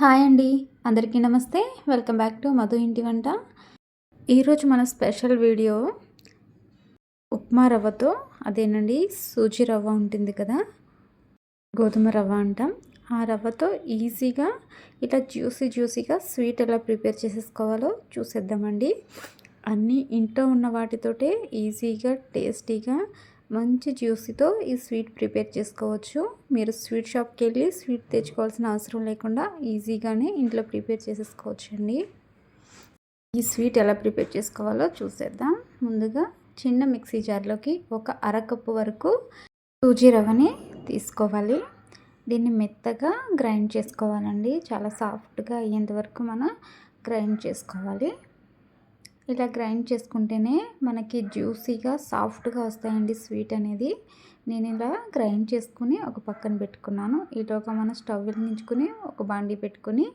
Hi అండి. అందరికీ నమస్తే. వెల్కమ్ బ్యాక్ టు మధు ఇంటి వంట. ఈరోజు మన స్పెషల్ వీడియో ఉప్మా రవ్వతో అదేనండి సూజీ రవ్వ ఉంటుంది కదా? గోధుమ రవ్వ అంటాం. ఆ రవ్వతో ఈజీగా ఇలా జ్యూసీ జ్యూసీగా స్వీట్ ఎలా ప్రిపేర్ చేసేసుకోవాలో చూసేద్దామండి. అన్నీ ఇంట్లో ఉన్న వాటితోటే ఈజీగా టేస్టీగా మంచి జ్యూసీతో ఈ స్వీట్ ప్రిపేర్ చేసుకోవచ్చు. మీరు స్వీట్ షాప్కి వెళ్ళి స్వీట్ తెచ్చుకోవాల్సిన అవసరం లేకుండా ఈజీగానే ఇంట్లో ప్రిపేర్ చేసేసుకోవచ్చండి. ఈ స్వీట్ ఎలా ప్రిపేర్ చేసుకోవాలో చూసేద్దాం. ముందుగా చిన్న మిక్సీ జార్లోకి ఒక అరకప్పు వరకు సూజీ రవ్వని తీసుకోవాలి. దీన్ని మెత్తగా గ్రైండ్ చేసుకోవాలండి. చాలా సాఫ్ట్గా అయ్యేంత వరకు మనం గ్రైండ్ చేసుకోవాలి. ఇలా గ్రైండ్ చేసుకుంటేనే మనకి జ్యూసీగా సాఫ్ట్గా వస్తాయండి స్వీట్ అనేది. నేను ఇలా గ్రైండ్ చేసుకుని ఒక పక్కన పెట్టుకున్నాను. ఈలోగా మనం స్టవ్ వెలిగించుకుని ఒక బాండీ పెట్టుకుని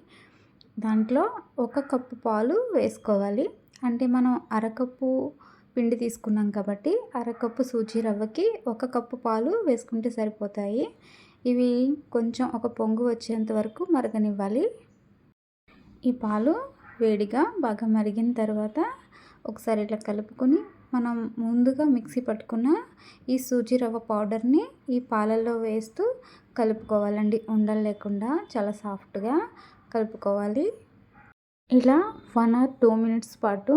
దాంట్లో ఒక కప్పు పాలు వేసుకోవాలి. అంటే మనం అరకప్పు పిండి తీసుకున్నాం కాబట్టి అరకప్పు సూజీ రవ్వకి ఒక కప్పు పాలు వేసుకుంటే సరిపోతాయి. ఇవి కొంచెం ఒక పొంగు వచ్చేంత వరకు మరగనివ్వాలి. ఈ పాలు వేడిగా బాగా మరిగిన తర్వాత ఒకసారి ఇట్లా కలుపుకొని మనం ముందుగా మిక్సీ పట్టుకున్న ఈ సూజీ రవ్వ పౌడర్ని ఈ పాలల్లో వేస్తూ కలుపుకోవాలండి. ఉండలు లేకుండా చాలా సాఫ్ట్గా కలుపుకోవాలి. ఇలా వన్ ఆర్ టూ మినిట్స్ పాటు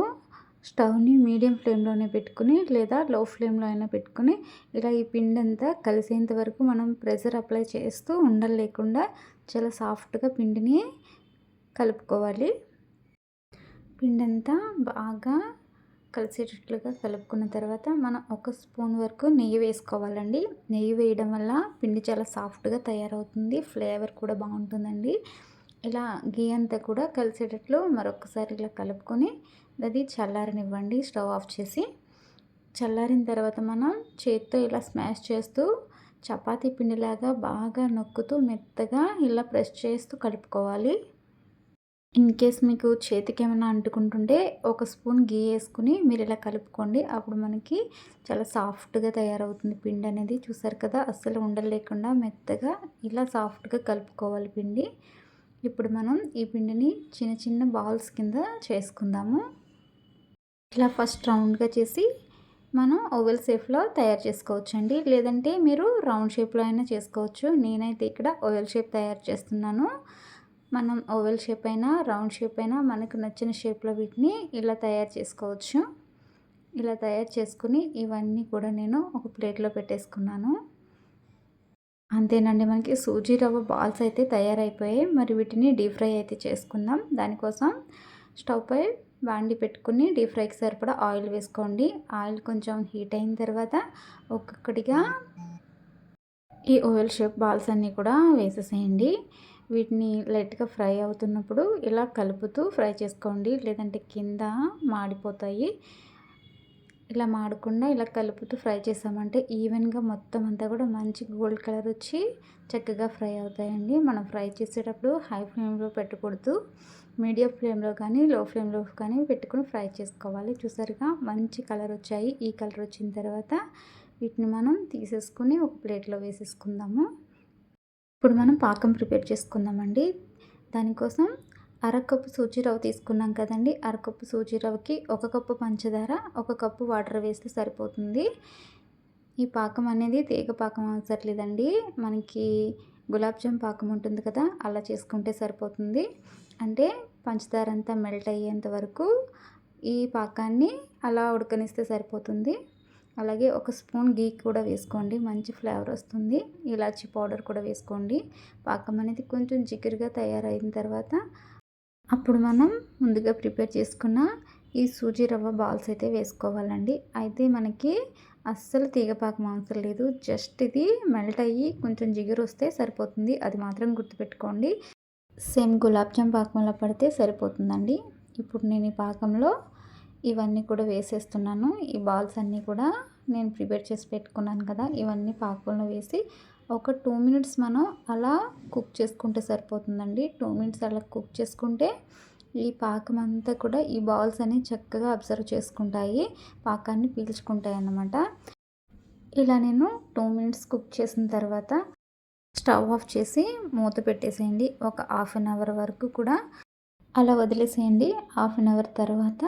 స్టవ్ని మీడియం ఫ్లేమ్లోనే పెట్టుకుని లేదా లో ఫ్లేమ్లో అయినా పెట్టుకుని ఇలా ఈ పిండి అంతా కలిసేంత వరకు మనం ప్రెషర్ అప్లై చేస్తూ ఉండలు లేకుండా చాలా సాఫ్ట్గా పిండిని కలుపుకోవాలి. పిండి అంతా బాగా కలిసేటట్లుగా కలుపుకున్న తర్వాత మనం ఒక స్పూన్ వరకు నెయ్యి వేసుకోవాలండి. నెయ్యి వేయడం వల్ల పిండి చాలా సాఫ్ట్గా తయారవుతుంది ఫ్లేవర్ కూడా బాగుంటుందండి. ఇలా గీ అంతా కూడా కలిసేటట్లు మరొకసారి ఇలా కలుపుకొని అది చల్లారనివ్వండి స్టవ్ ఆఫ్ చేసి. చల్లారిన తర్వాత మనం చేత్తో ఇలా స్మాష్ చేస్తూ చపాతీ పిండిలాగా బాగా నొక్కుతూ మెత్తగా ఇలా ప్రెస్ చేస్తూ కలుపుకోవాలి. ఇన్ కేస్ మీకు చేతికి ఏమైనా అంటుకుంటుంటే ఒక స్పూన్ గీ వేసుకుని మీరు ఇలా కలుపుకోండి. అప్పుడు మనకి చాలా సాఫ్ట్గా తయారవుతుంది పిండి అనేది. చూసారు కదా అస్సలు ఉండలేకుండా మెత్తగా ఇలా సాఫ్ట్గా కలుపుకోవాలి పిండి. ఇప్పుడు మనం ఈ పిండిని చిన్న చిన్న బాల్స్ కింద చేసుకుందాము. ఇలా ఫస్ట్ రౌండ్గా చేసి మనం ఓవెల్ షేప్లో తయారు చేసుకోవచ్చు అండి లేదంటే మీరు రౌండ్ షేప్లో అయినా చేసుకోవచ్చు. నేనైతే ఇక్కడ ఓవెల్ షేప్ తయారు చేస్తున్నాను. మనం ఓవెల్ షేప్ అయినా రౌండ్ షేప్ అయినా మనకు నచ్చిన షేప్లో వీటిని ఇలా తయారు చేసుకోవచ్చు. ఇలా తయారు చేసుకుని ఇవన్నీ కూడా నేను ఒక ప్లేట్లో పెట్టేసుకున్నాను. అంతేనండి మనకి సూజీ రవ్వ బాల్స్ అయితే తయారైపోయాయి. మరి వీటిని డీప్ ఫ్రై అయితే చేసుకుందాం. దానికోసం స్టవ్ పై బాండి పెట్టుకుని డీప్ ఫ్రైకి సరిపడా ఆయిల్ వేసుకోండి. ఆయిల్ కొంచెం హీట్ అయిన తర్వాత ఒక్కొక్కటిగా ఈ ఓవెల్ షేప్ బాల్స్ అన్నీ కూడా వేసేసేయండి. వీటిని లైట్గా ఫ్రై అవుతున్నప్పుడు ఇలా కలుపుతూ ఫ్రై చేసుకోండి. లేదంటే కింద మాడిపోతాయి. ఇలా మాడకుండా ఇలా కలుపుతూ ఫ్రై చేసామంటే ఈవెన్గా మొత్తం అంతా కూడా మంచి గోల్డ్ కలర్ వచ్చి చక్కగా ఫ్రై అవుతాయండి. మనం ఫ్రై చేసేటప్పుడు హై ఫ్లేమ్లో పెట్టకూడదు. మీడియం ఫ్లేమ్లో కానీ లో ఫ్లేమ్లో కానీ పెట్టుకుని ఫ్రై చేసుకోవాలి. చూసారుగా మంచి కలర్ వచ్చాయి. ఈ కలర్ వచ్చిన తర్వాత వీటిని మనం తీసేసుకుని ఒక ప్లేట్లో వేసేసుకుందాము. ఇప్పుడు మనం పాకం ప్రిపేర్ చేసుకుందామండి. దానికోసం అరకప్పు సూజీ రవ్వ తీసుకున్నాం కదండి. అరకప్పు సూజీ రవ్వకి ఒక కప్పు పంచదార ఒక కప్పు వాటర్ వేస్తే సరిపోతుంది. ఈ పాకం అనేది తీగ పాకం అవసరలేదండి మనకి గులాబ్ జామ్ పాకం ఉంటుంది కదా అలా చేసుకుంటే సరిపోతుంది. అంటే పంచదార అంతా మెల్ట్ అయ్యేంత వరకు ఈ పాకాన్ని అలా ఉడకనిస్తే సరిపోతుంది. అలాగే ఒక స్పూన్ గీ కూడా వేసుకోండి మంచి ఫ్లేవర్ వస్తుంది. ఇలాచి పౌడర్ కూడా వేసుకోండి. పాకం అనేది కొంచెం జిగురుగా తయారైన తర్వాత అప్పుడు మనం ముందుగా ప్రిపేర్ చేసుకున్న ఈ సూజీ రవ్వ బాల్స్ అయితే వేసుకోవాలండి. అయితే మనకి అస్సలు తీగపాకం అవసరం లేదు. జస్ట్ ఇది మెల్ట్ అయ్యి కొంచెం జిగురు వస్తే సరిపోతుంది. అది మాత్రం గుర్తుపెట్టుకోండి. సేమ్ గులాబ్ జామ్ పాకంలో పడితే సరిపోతుందండి. ఇప్పుడు నేను ఈ పాకంలో ఇవన్నీ కూడా వేసేస్తున్నాను. ఈ బాల్స్ అన్నీ కూడా నేను ప్రిపేర్ చేసి పెట్టుకున్నాను కదా ఇవన్నీ పాకంలో వేసి ఒక టూ మినిట్స్ మనం అలా కుక్ చేసుకుంటే సరిపోతుందండి. టూ మినిట్స్ అలా కుక్ చేసుకుంటే ఈ పాకం అంతా కూడా ఈ బాల్స్ అనేవి చక్కగా అబ్జర్వ్ చేసుకుంటాయి పాకాన్ని పీల్చుకుంటాయి అన్నమాట. ఇలా నేను టూ మినిట్స్ కుక్ చేసిన తర్వాత స్టవ్ ఆఫ్ చేసి మూత పెట్టేసేయండి. ఒక హాఫ్ అన్ అవర్ వరకు కూడా అలా వదిలేసేయండి. హాఫ్ అన్ అవర్ తర్వాత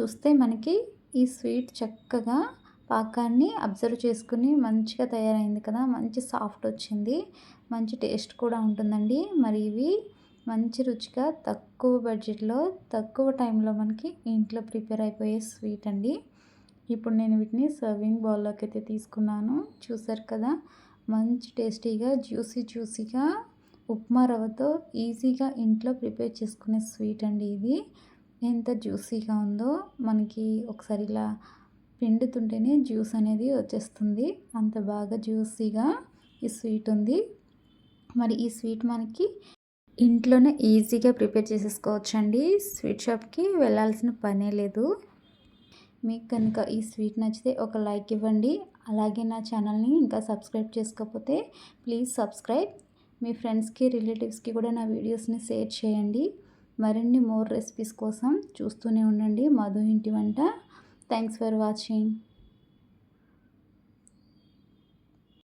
చూస్తే మనకి ఈ స్వీట్ చక్కగా పాకాన్ని అబ్జర్వ్ చేసుకుని మంచిగా తయారైంది కదా. మంచి సాఫ్ట్ వచ్చింది. మంచి టేస్ట్ కూడా ఉంటుందండి. మరి ఇవి మంచి రుచిగా తక్కువ బడ్జెట్లో తక్కువ టైంలో మనకి ఇంట్లో ప్రిపేర్ అయిపోయే స్వీట్ అండి. ఇప్పుడు నేను వీటిని సర్వింగ్ బౌల్లోకి అయితే తీసుకున్నాను. చూసారు కదా? మంచి టేస్టీగా జ్యూసీ జ్యూసీగా ఉప్మా రవ్వతో ఈజీగా ఇంట్లో ప్రిపేర్ చేసుకునే స్వీట్ అండి ఇది. ఎంత జ్యూసీగా ఉందో మనకి ఒకసారి ఇలా పిండుతుంటేనే జ్యూస్ అనేది వచ్చేస్తుంది. అంత బాగా జ్యూసీగా ఈ స్వీట్ ఉంది. మరి ఈ స్వీట్ మనకి ఇంట్లోనే ఈజీగా ప్రిపేర్ చేసేసుకోవచ్చండి. స్వీట్ షాప్కి వెళ్ళాల్సిన పనే లేదు. మీకు కనుక ఈ స్వీట్ నచ్చితే ఒక లైక్ ఇవ్వండి. అలాగే నా ఛానల్ని ఇంకా సబ్స్క్రైబ్ చేసుకోకపోతే ప్లీజ్ సబ్స్క్రైబ్. మీ ఫ్రెండ్స్కి రిలేటివ్స్కి కూడా నా వీడియోస్ని షేర్ చేయండి. మరిన్ని మోర్ రెసిపీస్ కోసం చూస్తూనే ఉండండి. మధు ఇంటి వంట. Thanks for watching